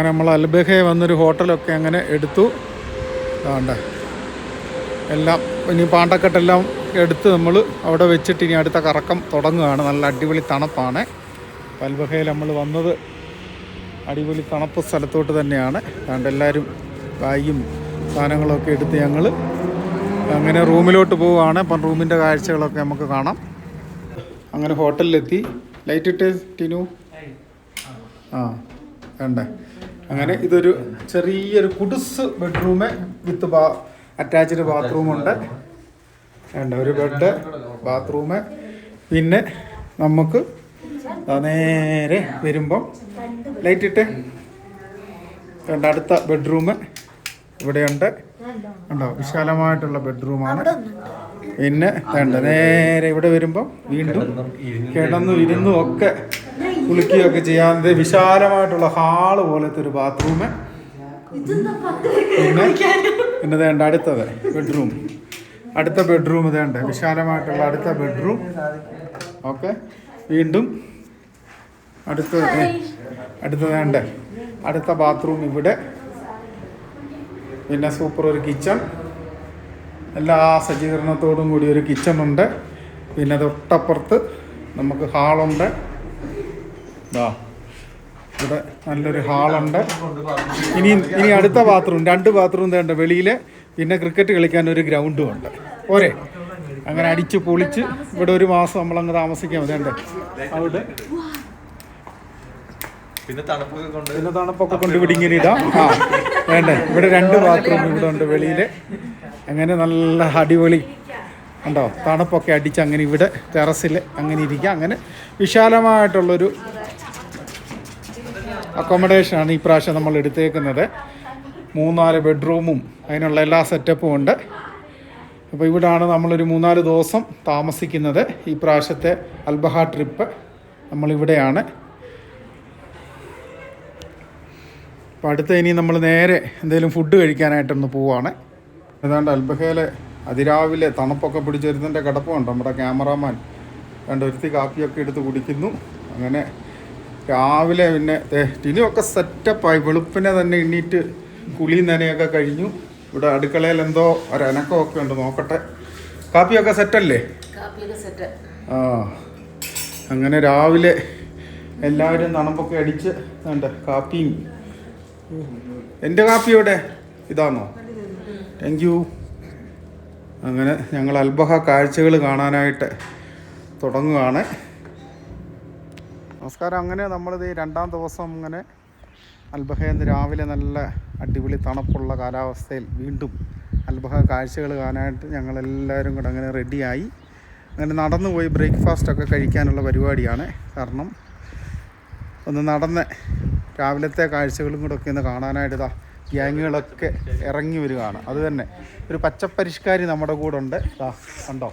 അങ്ങനെ നമ്മൾ അൽബഹയെ വന്നൊരു ഹോട്ടലൊക്കെ അങ്ങനെ എടുത്തു. വേണ്ട എല്ലാം ഇനി പാണ്ടക്കെട്ടെല്ലാം എടുത്ത് നമ്മൾ അവിടെ വെച്ചിട്ട് ഇനി അടുത്ത കറക്കം തുടങ്ങുകയാണ്. നല്ല അടിപൊളി തണുപ്പാണ്. അൽബഹയിൽ നമ്മൾ വന്നത് അടിപൊളി തണുപ്പ് സ്ഥലത്തോട്ട് തന്നെയാണ്. അതുകൊണ്ട് എല്ലാവരും ബാഗും സാധനങ്ങളൊക്കെ എടുത്ത് ഞങ്ങൾ അങ്ങനെ റൂമിലോട്ട് പോവുകയാണ്. അപ്പം റൂമിന്റെ കാഴ്ചകളൊക്കെ നമുക്ക് കാണാം. അങ്ങനെ ഹോട്ടലിലെത്തി. ലൈറ്റ് ഇട്ട് ടിനു? ആ വേണ്ടേ അങ്ങനെ ഇതൊരു ചെറിയൊരു കുടുസ് ബെഡ്റൂമ് വിത്ത് ബാ അറ്റാച്ച്ഡ് ബാത്റൂമുണ്ട് വേണ്ട ഒരു ബെഡ് ബാത്റൂമ് പിന്നെ നമുക്ക് നേരെ വരുമ്പം ലൈറ്റ് ഇട്ട്. വേണ്ട അടുത്ത ബെഡ്റൂം ഇവിടെയുണ്ട്. ഉണ്ടോ വിശാലമായിട്ടുള്ള ബെഡ്റൂമാണ് പിന്നെ വേണ്ട നേരെ ഇവിടെ വരുമ്പം വീണ്ടും കിടന്നു ഇരുന്നു ഒക്കെ കുളിക്കുകയൊക്കെ ചെയ്യാൻ. വിശാലമായിട്ടുള്ള ഹാൾ പോലത്തെ ഒരു ബാത്റൂം പിന്നെ പിന്നെ വേണ്ട അടുത്തത് ബെഡ്റൂം. അടുത്ത ബെഡ്റൂം ഇതേണ്ട വിശാലമായിട്ടുള്ള അടുത്ത ബെഡ്റൂം. ഓക്കെ. വീണ്ടും അടുത്ത അടുത്ത വേണ്ട അടുത്ത ബാത്റൂം ഇവിടെ. പിന്നെ സൂപ്പർ ഒരു കിച്ചൺ. എല്ലാ സജ്ജീകരണത്തോടും കൂടി ഒരു കിച്ചൺ ഉണ്ട് പിന്നെ തൊട്ടപ്പുറത്ത് നമുക്ക് ഹാളുണ്ട്. ദാ ഇവിടെ നല്ലൊരു ഹാളുണ്ട്. ഇനി ഇനി അടുത്ത ബാത്റൂം രണ്ട് ബാത്റൂം തേണ്ട വെളിയിൽ പിന്നെ ക്രിക്കറ്റ് കളിക്കാൻ ഒരു ഗ്രൗണ്ടും ഉണ്ട്. ഓരെ അങ്ങനെ അടിച്ച് പൊളിച്ച് ഇവിടെ ഒരു മാസം നമ്മളങ്ങ് താമസിക്കാൻ മതിയുണ്ട് അവിടെ. പിന്നെ തണുപ്പൊക്കെ കൊണ്ട് ഇവിടെ ഇങ്ങനെ ഇടാം ആ വേണ്ടേ ഇവിടെ രണ്ട് ബാത്റൂം ഇവിടെ ഉണ്ട് വെളിയിൽ അങ്ങനെ നല്ല അടിപൊളി. ഉണ്ടോ തണുപ്പൊക്കെ അടിച്ച് അങ്ങനെ ഇവിടെ ടെറസിൽ അങ്ങനെ ഇരിക്കുക അങ്ങനെ വിശാലമായിട്ടുള്ളൊരു അക്കോമഡേഷനാണ് ഈ പ്രാവശ്യം നമ്മൾ എടുത്തേക്കുന്നത്. മൂന്നാൽ ബെഡ്റൂമും അതിനുള്ള എല്ലാ സെറ്റപ്പും ഉണ്ട്. അപ്പോൾ ഇവിടാണ് നമ്മളൊരു മൂന്നാൽ ദിവസം താമസിക്കുന്നത്. ഈ പ്രാവശ്യത്തെ അൽബഹ ട്രിപ്പ് നമ്മളിവിടെയാണ്. അപ്പോൾ അടുത്ത ഇനി നമ്മൾ നേരെ എന്തെങ്കിലും ഫുഡ് കഴിക്കാനായിട്ടൊന്ന് പോവാണ്. ഏതാണ്ട് അൽബഹയിലെ അതിരാവിലെ തണുപ്പൊക്കെ പിടിച്ചൊരുത്തിന്റെ കിടപ്പുണ്ട്. നമ്മുടെ ക്യാമറാമാൻ രണ്ട് ഒരുത്തി കാപ്പിയൊക്കെ എടുത്ത് കുടിക്കുന്നു. അങ്ങനെ രാവിലെ പിന്നെ ടിനുമൊക്കെ സെറ്റപ്പായി വെളുപ്പിനെ തന്നെ എണ്ണീറ്റ് കുളി നനയൊക്കെ കഴിഞ്ഞു. ഇവിടെ അടുക്കളയിൽ എന്തോ ഒരനക്കമൊക്കെ ഉണ്ട് നോക്കട്ടെ. കാപ്പിയൊക്കെ സെറ്റല്ലേ? ആ അങ്ങനെ രാവിലെ എല്ലാവരും നണമ്പൊക്കെ അടിച്ച് വേണ്ട കാപ്പിയും. എന്റെ കാപ്പി എവിടെ? ഇതാണോ? താങ്ക് യു അങ്ങനെ ഞങ്ങൾ അൽബഹ കാഴ്ചകൾ കാണാനായിട്ട് തുടങ്ങുകയാണ്. നമസ്കാരം. അങ്ങനെ നമ്മളിത് രണ്ടാം ദിവസം ഇങ്ങനെ അൽബഹയെന്ന് രാവിലെ നല്ല അടിപൊളി തണുപ്പുള്ള കാലാവസ്ഥയിൽ വീണ്ടും അൽബഹ കാഴ്ചകൾ കാണാനായിട്ട് ഞങ്ങളെല്ലാവരും കൂടെ അങ്ങനെ റെഡിയായി. അങ്ങനെ നടന്നു പോയി ബ്രേക്ക്ഫാസ്റ്റ് ഒക്കെ കഴിക്കാനുള്ള പരിപാടിയാണ്. കാരണം ഒന്ന് നടന്ന് രാവിലത്തെ കാഴ്ചകളും കൂടെ ഒക്കെ ഒന്ന് കാണാനായിട്ട് ഇതാ ഗ്യാങ്ങുകളൊക്കെ ഇറങ്ങി വരികയാണ്. അത് തന്നെ. ഒരു പച്ചപ്പരിഷ്കാരി നമ്മുടെ കൂടെ ഉണ്ട്. കണ്ടോ?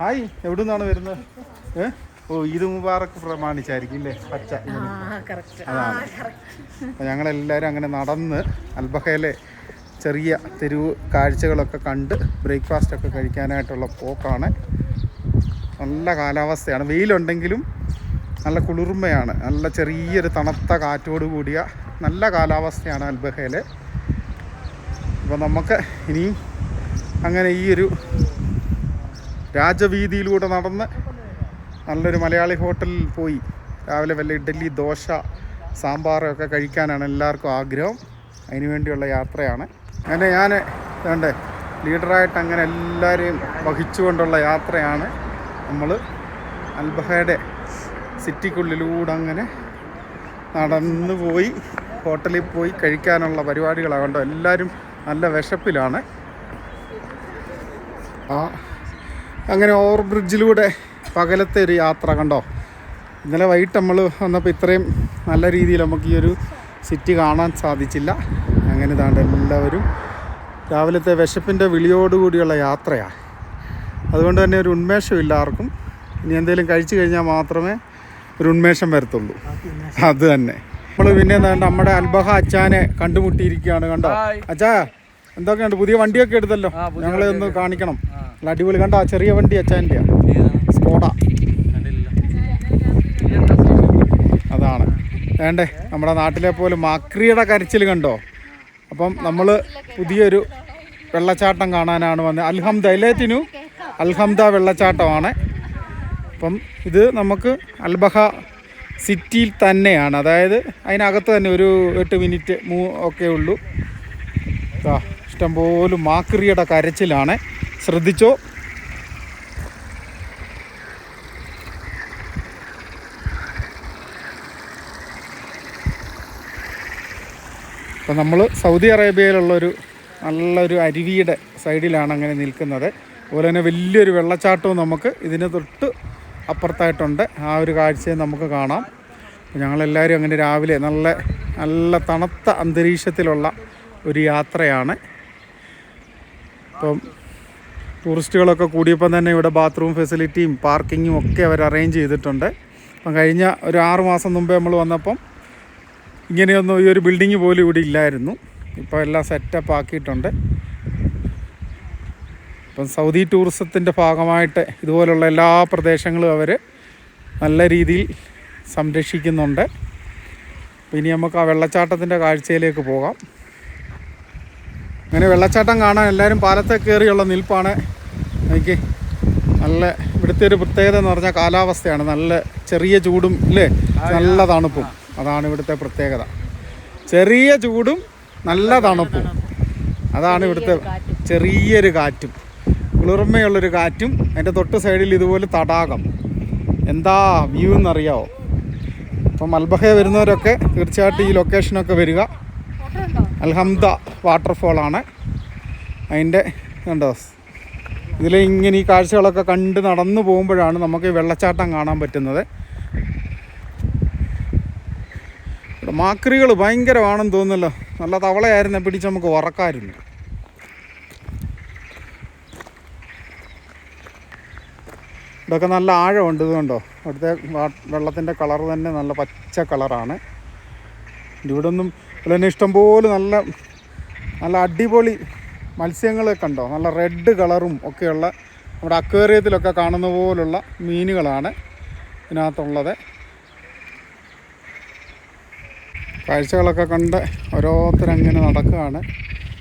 ഹായ് എവിടെ നിന്നാണ് വരുന്നത്? ഏ? ഓ ഈദ് മുബാറക്ക് പ്രമാണിച്ചായിരിക്കും അല്ലേ പച്ച. അതാണ്. ഞങ്ങളെല്ലാവരും അങ്ങനെ നടന്ന് അൽബഹയിലെ ചെറിയ തെരുവ് കാഴ്ചകളൊക്കെ കണ്ട് ബ്രേക്ക്ഫാസ്റ്റ് ഒക്കെ കഴിക്കാനായിട്ടുള്ള പോക്കാണ്. നല്ല കാലാവസ്ഥയാണ്. വെയിലുണ്ടെങ്കിലും നല്ല കുളിർമയാണ്. നല്ല ചെറിയൊരു തണുത്ത കാറ്റോട് കൂടിയ നല്ല കാലാവസ്ഥയാണ് അൽബഹയിലെ. അപ്പോൾ നമുക്ക് ഇനിയും അങ്ങനെ ഈ ഒരു രാജവീതിയിലൂടെ നടന്ന് നല്ലൊരു മലയാളി ഹോട്ടലിൽ പോയി. രാവിലെ വല്ല ഇഡ്ഡലി ദോശ സാമ്പാറൊക്കെ കഴിക്കാനാണ് എല്ലാവർക്കും ആഗ്രഹം. അതിനു വേണ്ടിയുള്ള യാത്രയാണ്. അങ്ങനെ ഞാൻ വേണ്ടേ ലീഡറായിട്ട് അങ്ങനെ എല്ലാവരെയും വഹിച്ചുകൊണ്ടുള്ള യാത്രയാണ് നമ്മൾ അൽബഹയുടെ സിറ്റിക്കുള്ളിലൂടെ അങ്ങനെ നടന്നു പോയി ഹോട്ടലിൽ പോയി കഴിക്കാനുള്ള പരിപാടികളാണ് കണ്ടോ എല്ലാവരും നല്ല വിശപ്പിലാണ്. ആ അങ്ങനെ ഓവർ ബ്രിഡ്ജിലൂടെ പകലത്തെ ഒരു യാത്ര കണ്ടോ? ഇന്നലെ വൈകിട്ട് നമ്മൾ വന്നപ്പോൾ ഇത്രയും നല്ല രീതിയിൽ നമുക്ക് ഈ ഒരു സിറ്റി കാണാൻ സാധിച്ചില്ല. അങ്ങനെ ഇതാണ്ട് എല്ലാവരും രാവിലത്തെ വിശപ്പിന്റെ വിളിയോടുകൂടിയുള്ള യാത്രയാണ് അതുകൊണ്ട് തന്നെ ഒരു ഉന്മേഷമില്ല ആർക്കും. ഇനി എന്തെങ്കിലും കഴിച്ചു കഴിഞ്ഞാൽ മാത്രമേ ഒരു ഉന്മേഷം വരത്തുള്ളൂ. അത് തന്നെ. നമ്മൾ പിന്നെ എന്താ നമ്മുടെ അൽബഹ അച്ചാനെ കണ്ടുമുട്ടിയിരിക്കുകയാണ് കണ്ടോ? അച്ഛാ എന്തൊക്കെയുണ്ട്? പുതിയ വണ്ടിയൊക്കെ എടുത്തല്ലോ. ഞങ്ങളെ ഒന്ന് കാണിക്കണം. അടിപൊളി. കണ്ടോ? ചെറിയ വണ്ടി അച്ചാന്റെ സ്കോഡ അതാണ് വേണ്ടേ? നമ്മുടെ നാട്ടിലെ പോലെ മാക്രിയുടെ കരച്ചിൽ കണ്ടോ? അപ്പം നമ്മൾ പുതിയൊരു വെള്ളച്ചാട്ടം കാണാനാണ് വന്നത് അൽഹംദ അല്ലേ തിനു? അൽഹംദ വെള്ളച്ചാട്ടമാണ്. അപ്പം ഇത് നമുക്ക് അൽബഹ സിറ്റിയിൽ തന്നെയാണ്. അതായത് അതിനകത്ത് തന്നെ ഒരു എട്ട് മിനിറ്റ് മൂ ഒക്കെ ഉള്ളൂ. ഇഷ്ടംപോലെ മാക്രിയുടെ കരച്ചിലാണ്. ശ്രദ്ധിച്ചോ? ഇപ്പം നമ്മൾ സൗദി അറേബ്യയിലുള്ളൊരു നല്ലൊരു അരുവിയുടെ സൈഡിലാണ് അങ്ങനെ നിൽക്കുന്നത്. അതുപോലെ തന്നെ വലിയൊരു വെള്ളച്ചാട്ടവും നമുക്ക് ഇതിന് തൊട്ട് അപ്പുറത്തായിട്ടുണ്ട്. ആ ഒരു കാഴ്ചയും നമുക്ക് കാണാം. അപ്പോൾ ഞങ്ങളെല്ലാവരും അങ്ങനെ രാവിലെ നല്ല നല്ല തണുത്ത അന്തരീക്ഷത്തിലുള്ള ഒരു യാത്രയാണ്. ഇപ്പം ടൂറിസ്റ്റുകളൊക്കെ കൂടിയപ്പം തന്നെ ഇവിടെ ബാത്റൂം ഫെസിലിറ്റിയും പാർക്കിങ്ങും ഒക്കെ അവർ അറേഞ്ച് ചെയ്തിട്ടുണ്ട്. അപ്പം കഴിഞ്ഞ ഒരു ആറ് മാസം മുമ്പേ നമ്മൾ വന്നപ്പം ഇങ്ങനെയൊന്നും ഈ ഒരു ബിൽഡിങ് പോലും ഇവിടെ ഇല്ലായിരുന്നു. ഇപ്പോൾ എല്ലാം സെറ്റപ്പ് ആക്കിയിട്ടുണ്ട്. ഇപ്പം സൗദി ടൂറിസത്തിന്റെ ഭാഗമായിട്ട് ഇതുപോലുള്ള എല്ലാ പ്രദേശങ്ങളും അവർ നല്ല രീതിയിൽ സംരക്ഷിക്കുന്നുണ്ട്. ഇനി നമുക്ക് ആ വെള്ളച്ചാട്ടത്തിന്റെ കാഴ്ചയിലേക്ക് പോകാം. അങ്ങനെ വെള്ളച്ചാട്ടം കാണാൻ എല്ലാവരും പാലത്തെ കയറിയുള്ള നിൽപ്പാണ്. എനിക്ക് നല്ല ഇവിടുത്തെ ഒരു പ്രത്യേകത എന്ന് പറഞ്ഞാൽ കാലാവസ്ഥയാണ്. നല്ല ചെറിയ ചൂടും ഇല്ലേ? നല്ല തണുപ്പും. അതാണ് ഇവിടുത്തെ പ്രത്യേകത. ചെറിയ ചൂടും നല്ല തണുപ്പും. അതാണ് ഇവിടുത്തെ ചെറിയൊരു കാറ്റും. കുളിർമയുള്ളൊരു കാറ്റും. അതിന്റെ തൊട്ട് സൈഡിൽ ഇതുപോലെ തടാകം. എന്താ വ്യൂ എന്നറിയാവോ? അപ്പം മൽബഹ വരുന്നവരൊക്കെ തീർച്ചയായിട്ടും ഈ ലൊക്കേഷനൊക്കെ വരിക. അൽഹംദ വാട്ടർഫോളാണ് അതിന്റെ കണ്ടോ? ഇതിൽ ഇങ്ങനെ ഈ കാഴ്ചകളൊക്കെ കണ്ട് നടന്നു പോകുമ്പോഴാണ് നമുക്ക് വെള്ളച്ചാട്ടം കാണാൻ പറ്റുന്നത് ഇവിടെ മാക്രികൾ ഭയങ്കരമാണെന്ന് തോന്നുന്നല്ലോ. നല്ല തവളയായിരുന്നെ പിടിച്ച് നമുക്ക് ഉറക്കായിരുന്നു ഇതൊക്കെ നല്ല ആഴമുണ്ട് ഇതുകൊണ്ടോ. അവിടുത്തെ വെള്ളത്തിന്റെ കളർ തന്നെ നല്ല പച്ച കളറാണ്. ഇവിടെ ഒന്നും അല്ല തന്നെ ഇഷ്ടംപോലെ നല്ല നല്ല അടിപൊളി മത്സ്യങ്ങളൊക്കെ ഉണ്ടോ നല്ല റെഡ് കളറും ഒക്കെയുള്ള നമ്മുടെ അക്വേറിയത്തിലൊക്കെ കാണുന്ന പോലുള്ള മീനുകളാണ് ഇതിനകത്തുള്ളത്. കാഴ്ചകളൊക്കെ കണ്ട് ഓരോരുത്തരങ്ങനെ നടക്കുകയാണ്.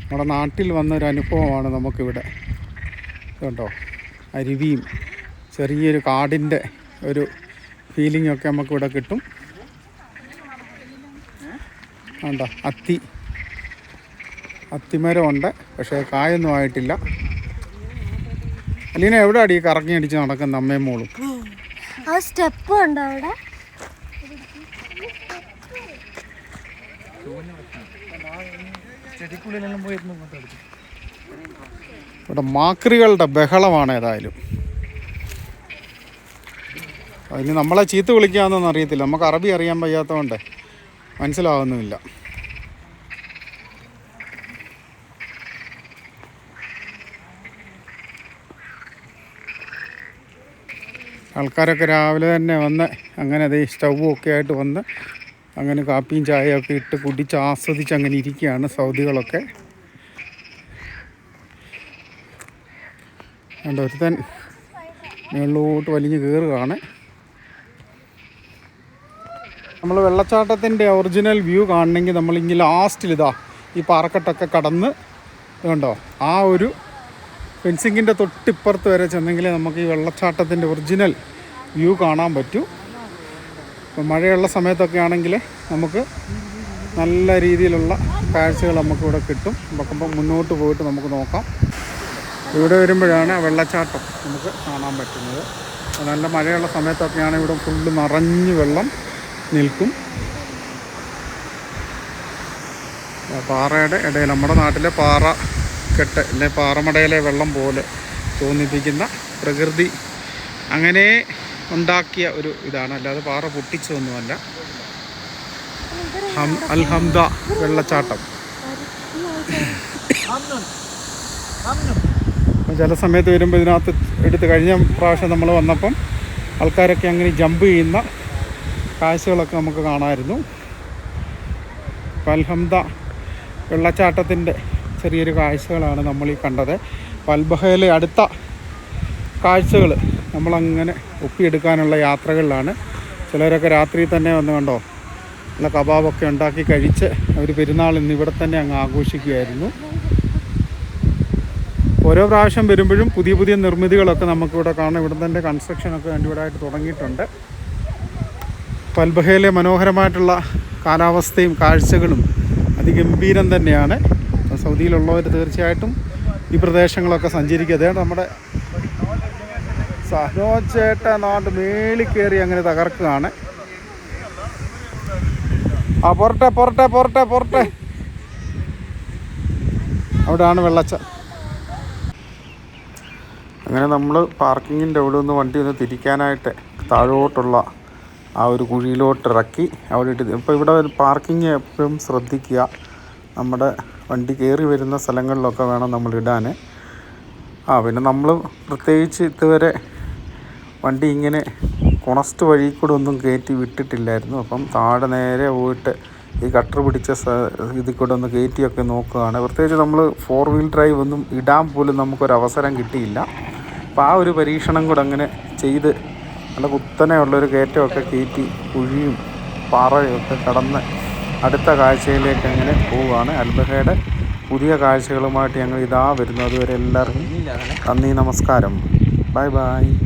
നമ്മുടെ നാട്ടിൽ വന്നൊരു അനുഭവമാണ് നമുക്കിവിടെ. കേട്ടോ അരുവിയും ചെറിയൊരു കാടിന്റെ ഒരു ഫീലിംഗ് ഒക്കെ നമുക്കിവിടെ കിട്ടും. വേണ്ട അത്തി. അത്തിമരമുണ്ട് പക്ഷേ കായൊന്നും ആയിട്ടില്ല. അലീന എവിടെ അടി കറങ്ങി അടിച്ച് നടക്കുന്ന അമ്മയും മോളും? സ്റ്റെപ്പ് ഉണ്ടോ അവിടെ? ഇവിടെ മാക്രികളുടെ ബഹളമാണ് ഏതായാലും. അതിന് നമ്മളെ ചീത്ത വിളിക്കാമെന്നൊന്നും അറിയത്തില്ല. നമുക്ക് അറബി അറിയാൻ വയ്യാത്തതുകൊണ്ട് മനസ്സിലാവുന്നുമില്ല. ആൾക്കാരൊക്കെ രാവിലെ തന്നെ വന്ന് അങ്ങനെ അതേ സ്റ്റൗവും ഒക്കെ ആയിട്ട് വന്ന് അങ്ങനെ കാപ്പിയും ചായയൊക്കെ ഇട്ട് കുടിച്ച് ആസ്വദിച്ച് അങ്ങനെ ഇരിക്കുകയാണ് സൗദികളൊക്കെ. അതുകൊണ്ട് ഒരുത്തൻ മുകളിലോട്ട് വലിഞ്ഞ് കയറുകയാണ്. നമ്മൾ വെള്ളച്ചാട്ടത്തിന്റെ ഒറിജിനൽ വ്യൂ കാണണമെങ്കിൽ ലാസ്റ്റിൽ ഇതാ ഈ പാറക്കെട്ടൊക്കെ കടന്ന് ഇതുണ്ടോ ആ ഒരു ഫെൻസിങ്ങിന്റെ തൊട്ടിപ്പുറത്ത് വരെ ചെന്നെങ്കിലേ നമുക്ക് ഈ വെള്ളച്ചാട്ടത്തിന്റെ ഒറിജിനൽ വ്യൂ കാണാൻ പറ്റൂ. ഇപ്പം മഴയുള്ള സമയത്തൊക്കെ ആണെങ്കിൽ നമുക്ക് നല്ല രീതിയിലുള്ള കാഴ്ചകൾ നമുക്കിവിടെ കിട്ടും. നമുക്കിപ്പം മുന്നോട്ട് പോയിട്ട് നമുക്ക് നോക്കാം. ഇവിടെ വരുമ്പോഴാണ് വെള്ളച്ചാട്ടം നമുക്ക് കാണാൻ പറ്റുന്നത്. നല്ല മഴയുള്ള സമയത്തൊക്കെയാണ് ഇവിടെ ഫുള്ള് നിറഞ്ഞ് വെള്ളം നിൽക്കും. പാറയുടെ ഇടയിൽ നമ്മുടെ നാട്ടിലെ പാറ കെട്ട് അല്ലെ പാറമടയിലെ വെള്ളം പോലെ തോന്നിപ്പിക്കുന്ന പ്രകൃതി. അങ്ങനെ ഉണ്ടാക്കിയ ഒരു ഇതാണ്. അല്ലാതെ പാറ പൊട്ടിച്ചതൊന്നുമല്ല. അൽഹംദ വെള്ളച്ചാട്ടം. ചില സമയത്ത് വരുമ്പോൾ ഇതിനകത്ത് എടുത്ത് കഴിഞ്ഞ പ്രാവശ്യം നമ്മൾ വന്നപ്പം ആൾക്കാരൊക്കെ അങ്ങനെ ജമ്പ് ചെയ്യുന്ന കാഴ്ചകളൊക്കെ നമുക്ക് കാണാമായിരുന്നു അൽഹംദ വെള്ളച്ചാട്ടത്തിന്റെ ചെറിയൊരു കാഴ്ചകളാണ് നമ്മൾ ഈ കണ്ടത്. പൽബഹയിലെ അൽബഹയിലെ അടുത്ത കാഴ്ചകൾ നമ്മളങ്ങനെ ഒപ്പിയെടുക്കാനുള്ള യാത്രകളിലാണ്. ചിലരൊക്കെ രാത്രി തന്നെ വന്ന് കണ്ടോ നല്ല കബാബൊക്കെ ഉണ്ടാക്കി കഴിച്ച് അവർ പെരുന്നാൾ ഇന്ന് ഇവിടെ തന്നെ അങ്ങ് ആഘോഷിക്കുകയായിരുന്നു. ഓരോ പ്രാവശ്യം വരുമ്പോഴും പുതിയ പുതിയ നിർമ്മിതികളൊക്കെ നമുക്കിവിടെ കാണാം. ഇവിടെ തന്നെ കൺസ്ട്രക്ഷനൊക്കെ കണ്ടിവിടായിട്ട് തുടങ്ങിയിട്ടുണ്ട്. പൽബഹയിലെ മനോഹരമായിട്ടുള്ള കാലാവസ്ഥയും കാഴ്ചകളും അതിഗംഭീരം തന്നെയാണ്. സൗദിയിലുള്ളവർ തീർച്ചയായിട്ടും ഈ പ്രദേശങ്ങളൊക്കെ സഞ്ചരിക്കുക. അതാണ് നമ്മുടെ സഹോചേട്ട നാട് മേളിൽ കയറി അങ്ങനെ തകർക്കുകയാണ്. ആ പൊറട്ടെ പൊറട്ടെ പൊറട്ടെ പൊറട്ടെ. അവിടെയാണ് വെള്ളച്ച. അങ്ങനെ നമ്മൾ പാർക്കിങ്ങിന്റെ അവിടെ നിന്ന് വണ്ടി ഒന്ന് തിരിക്കാനായിട്ട് താഴോട്ടുള്ള ആ ഒരു കുഴിയിലോട്ട് ഇറക്കി അവിടെ ഇട്ട് ഇപ്പോൾ ഇവിടെ പാർക്കിങ് എപ്പോഴും ശ്രദ്ധിക്കുക. നമ്മുടെ വണ്ടി കയറി വരുന്ന സ്ഥലങ്ങളിലൊക്കെ വേണം നമ്മൾ ഇടാൻ. ആ പിന്നെ നമ്മൾ പ്രത്യേകിച്ച് ഇതുവരെ വണ്ടി ഇങ്ങനെ കൊണസ്റ്റ് വഴി കൂടെ ഒന്നും കയറ്റി വിട്ടിട്ടില്ലായിരുന്നു. അപ്പം താഴെ നേരെ പോയിട്ട് ഈ കട്ടർ പിടിച്ച ഇതിൽ കൂടെ ഒന്ന് കയറ്റിയൊക്കെ നോക്കുകയാണ്. പ്രത്യേകിച്ച് നമ്മൾ ഫോർ വീൽ ഡ്രൈവ് ഒന്നും ഇടാൻ പോലും നമുക്കൊരു അവസരം കിട്ടിയില്ല. അപ്പോൾ ആ ഒരു പരീക്ഷണം കൂടെ അങ്ങനെ ചെയ്ത് നല്ല കുത്തനെ ഉള്ളൊരു കയറ്റമൊക്കെ കയറ്റി കുഴിയും പാറയൊക്കെ കടന്ന് അടുത്ത കാഴ്ചയിലേക്ക് അങ്ങനെ പോവുകയാണ്. അൽബഹയുടെ പുതിയ കാഴ്ചകളുമായിട്ട് ഞങ്ങൾ ഇതാ വരുന്നത് അതുവരെ എല്ലാവർക്കും നന്ദി നമസ്കാരം. Bye bye.